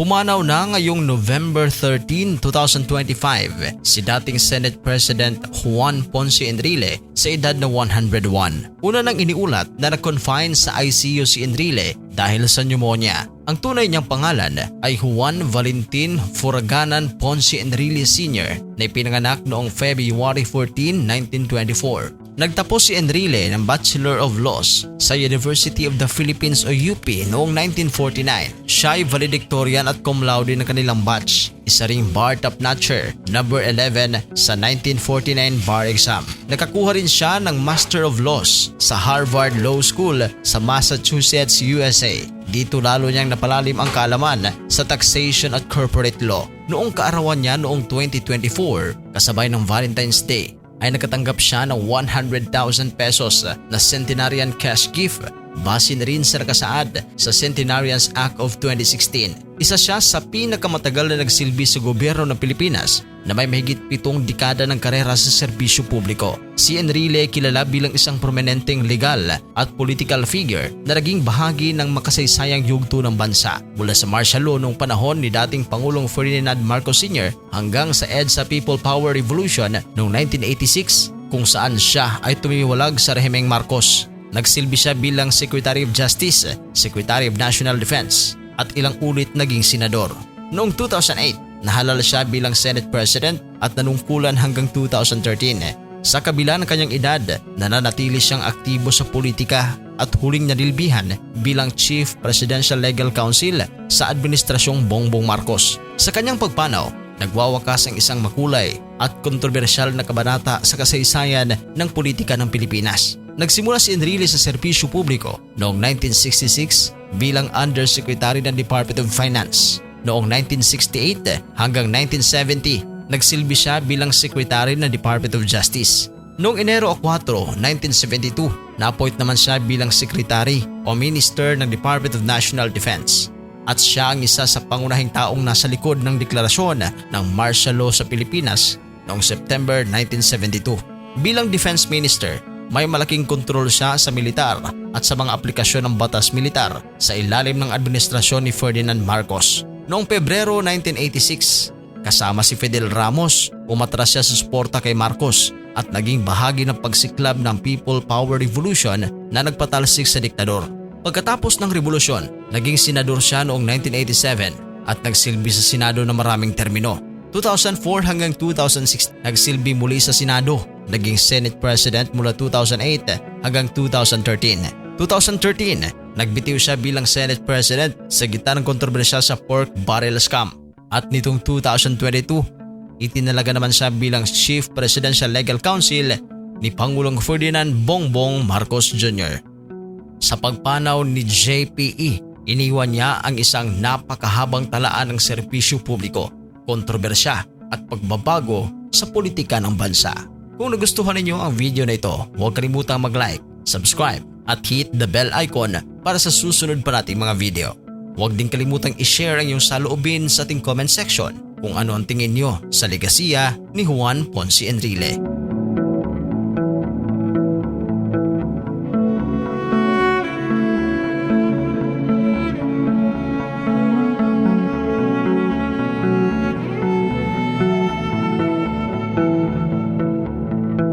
Pumanaw na ngayong November 13, 2025 si dating Senate President Juan Ponce Enrile sa edad na 101. Una nang iniulat na na-confine sa ICU si Enrile dahil sa pneumonia. Ang tunay niyang pangalan ay Juan Valentin Furaganan Ponce Enrile Sr. na ipinanganak noong February 14, 1924. Nagtapos si Enrile ng Bachelor of Laws sa University of the Philippines o UP noong 1949. Siya ay valedictorian at cum laude ng kanilang batch. Isa ring bar top notcher, number 11 sa 1949 bar exam. Nakakuha rin siya ng Master of Laws sa Harvard Law School sa Massachusetts, USA. Dito lalo niyang napalalim ang kaalaman sa taxation at corporate law. Noong kaarawan niya noong 2024, kasabay ng Valentine's Day, ay nakatanggap siya ng 100,000 pesos na centenarian cash gift base na rin sa nakasaad sa Centenarians Act of 2016. Isa siya sa pinakamatagal na nagsilbi sa gobyerno ng Pilipinas na may mahigit pitong dekada ng karera sa serbisyo publiko. Si Enrile kilala bilang isang prominenteng legal at political figure na naging bahagi ng makasaysayang yugto ng bansa mula sa martial law noong panahon ni dating Pangulong Ferdinand Marcos Sr. hanggang sa EDSA People Power Revolution noong 1986 kung saan siya ay tumiwalag sa rehimeng Marcos. Nagsilbi siya bilang Secretary of Justice, Secretary of National Defense at ilang ulit naging senador. Noong 2008, nahalal siya bilang Senate President at nanungkulan hanggang 2013. Sa kabila ng kanyang edad, nananatili siyang aktibo sa politika at huling nadilbihan bilang Chief Presidential Legal Counsel sa Administrasyong Bongbong Marcos. Sa kanyang pagpanaw, nagwawakas ang isang makulay at kontrobersyal na kabanata sa kasaysayan ng politika ng Pilipinas. Nagsimula si Enrile sa serbisyo publiko noong 1966 bilang Undersecretary ng Department of Finance. Noong 1968 hanggang 1970, nagsilbi siya bilang Secretary ng Department of Justice. Noong Enero 4, 1972, na-appoint naman siya bilang Secretary o Minister ng Department of National Defense. At siya ang isa sa pangunahing taong nasa likod ng deklarasyon ng martial law sa Pilipinas noong September 1972. Bilang Defense Minister, may malaking kontrol siya sa militar at sa mga aplikasyon ng batas militar sa ilalim ng administrasyon ni Ferdinand Marcos. Noong Pebrero 1986, kasama si Fidel Ramos, umatras siya sa suporta kay Marcos at naging bahagi ng pagsiklab ng People Power Revolution na nagpatalsik sa diktador. Pagkatapos ng revolusyon, naging senador siya noong 1987 at nagsilbi sa Senado na maraming termino. 2004 hanggang 2006 nagsilbi muli sa Senado. Naging Senate President mula 2008 hanggang 2013. 2013, nagbitiw siya bilang Senate President sa gitna ng kontrobersya sa pork barrel scam. At nitong 2022, itinalaga naman siya bilang Chief Presidential Legal Counsel ni Pangulong Ferdinand Bongbong Marcos Jr. Sa pagpanaw ni JPE, iniwan niya ang isang napakahabang talaan ng serbisyo publiko, kontrobersya at pagbabago sa politika ng bansa. Kung nagustuhan ninyo ang video na ito, huwag kalimutang mag-like, subscribe at hit the bell icon para sa susunod pa nating mga video. Huwag din kalimutang i-share ang iyong saloobin sa ating comment section kung ano ang tingin nyo sa legasiya ni Juan Ponce Enrile.